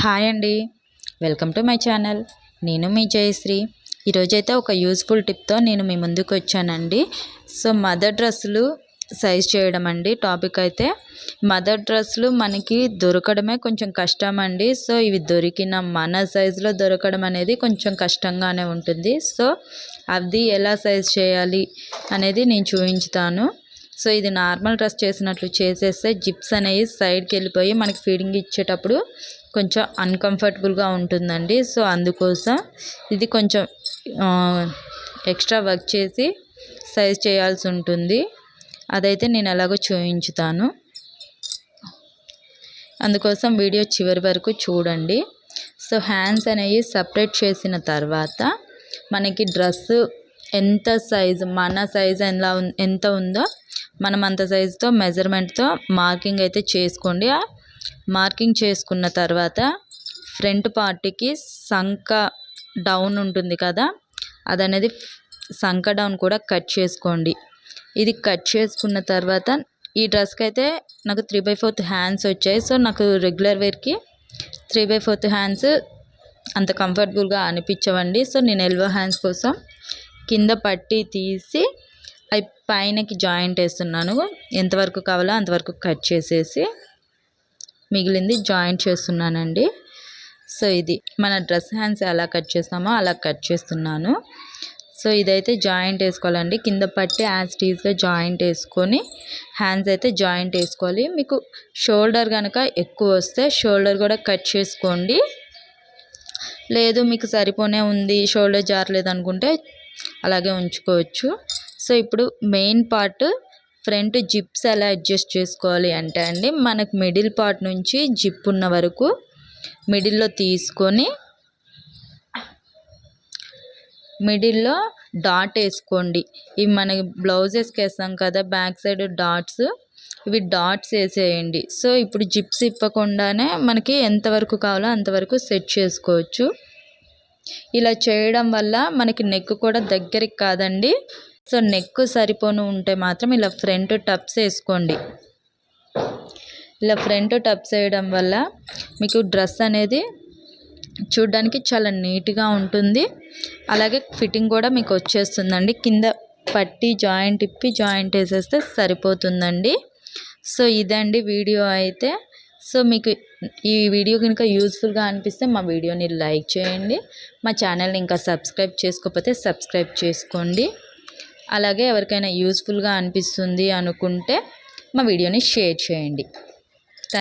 Hi అండి. Welcome to my channel. నేను మీ జయశ్రీ. ఈరోజైతే ఒక యూస్ఫుల్ టిప్తో నేను మీ ముందుకు వచ్చానండి. సో మదర్ డ్రెస్సులు సైజ్ చేయడం అండి టాపిక్ అయితే. మదర్ డ్రెస్సులు మనకి దొరకడమే కొంచెం కష్టం అండి. సో ఇవి దొరికిన మన సైజులో దొరకడం అనేది కొంచెం కష్టంగానే ఉంటుంది. సో అది ఎలా సైజ్ చేయాలి అనేది నేను చూపించుతాను. సో ఇది నార్మల్ డ్రెస్ చేసినట్లు చేసేస్తే జిప్స్ అనేవి సైడ్కి వెళ్ళిపోయి మనకి ఫీడింగ్ ఇచ్చేటప్పుడు కొంచెం అన్కంఫర్టబుల్గా ఉంటుందండి. సో అందుకోసం ఇది కొంచెం ఎక్స్ట్రా వర్క్ చేసి సైజ్ చేయాల్సి ఉంటుంది. అదైతే నేను ఎలాగో చూపించుతాను అందుకోసం వీడియో చివరి వరకు చూడండి. సో హ్యాండ్స్ అనేవి సపరేట్ చేసిన తర్వాత మనకి డ్రెస్సు ఎంత సైజు మన సైజు ఎలా ఎంత ఉందో మనం అంత సైజుతో మెజర్మెంట్తో మార్కింగ్ అయితే చేసుకోండి. మార్కింగ్ చేసుకున్న తర్వాత ఫ్రంట్ పార్ట్కి సంక డౌన్ ఉంటుంది కదా అది అనేది సంక డౌన్ కూడా కట్ చేసుకోండి. ఇది కట్ చేసుకున్న తర్వాత ఈ డ్రెస్కి అయితే నాకు త్రీ బై ఫోర్త్ హ్యాండ్స్ వచ్చాయి. సో నాకు రెగ్యులర్ వేర్కి త్రీ బై ఫోర్త్ హ్యాండ్స్ అంత కంఫర్టబుల్గా అనిపించవండి. సో నేను ఎల్వో హ్యాండ్స్ కోసం కింద పట్టి తీసి అవి పైనకి జాయింట్ వేస్తున్నాను. ఎంతవరకు కావాలో అంతవరకు కట్ చేసేసి మిగిలింది జాయింట్ చేస్తున్నానండి. సో ఇది మన డ్రెస్ హ్యాండ్స్ ఎలా కట్ చేస్తామో అలా కట్ చేస్తున్నాను. సో ఇదైతే జాయింట్ వేసుకోవాలండి. కింద పట్టి యాజ్ టీజ్గా జాయింట్ వేసుకొని హ్యాండ్స్ అయితే జాయింట్ వేసుకోవాలి. మీకు షోల్డర్ కనుక ఎక్కువ వస్తే షోల్డర్ కూడా కట్ చేసుకోండి. లేదు మీకు సరిపోనే ఉంది షోల్డర్ జారలేదు అనుకుంటే అలాగే ఉంచుకోవచ్చు. సో ఇప్పుడు మెయిన్ పార్ట్ ఫ్రంట్ జిప్స్ ఎలా అడ్జస్ట్ చేసుకోవాలి అంటే అండి మనకు మిడిల్ పార్ట్ నుంచి జిప్ ఉన్న వరకు మిడిల్లో తీసుకొని మిడిల్లో డాట్ వేసుకోండి. ఇవి మనకి బ్లౌజెస్కి వేస్తాం కదా బ్యాక్ సైడ్ డాట్స్ ఇవి డాట్స్ వేసేయండి. సో ఇప్పుడు జిప్స్ ఇప్పకుండానే మనకి ఎంతవరకు కావాలో అంతవరకు సెట్ చేసుకోవచ్చు. ఇలా చేయడం వల్ల మనకి నెక్ కూడా దగ్గరికి కాదండి సో నెక్ సరిపోను ఉంటే మాత్రం ఇలా ఫ్రంట్ టప్స్ వేసుకోండి. ఇలా ఫ్రంట్ టప్స్ వేయడం వల్ల మీకు డ్రెస్ అనేది చూడ్డానికి చాలా నీట్గా ఉంటుంది. అలాగే ఫిట్టింగ్ కూడా మీకు వచ్చేస్తుందండి. కింద పట్టి జాయింట్ ఇప్పి జాయింట్ వేసేస్తే సరిపోతుందండి. సో ఇదండి వీడియో అయితే. సో మీకు ఈ వీడియో కనుక యూజ్ఫుల్గా అనిపిస్తే మా వీడియోని లైక్ చేయండి. మా ఛానల్ని ఇంకా సబ్స్క్రైబ్ చేసుకోకపోతే సబ్స్క్రైబ్ చేసుకోండి. అలాగే ఎవరికైనా యూస్ఫుల్గా అనిపిస్తుంది అనుకుంటే మా వీడియోని షేర్ చేయండి.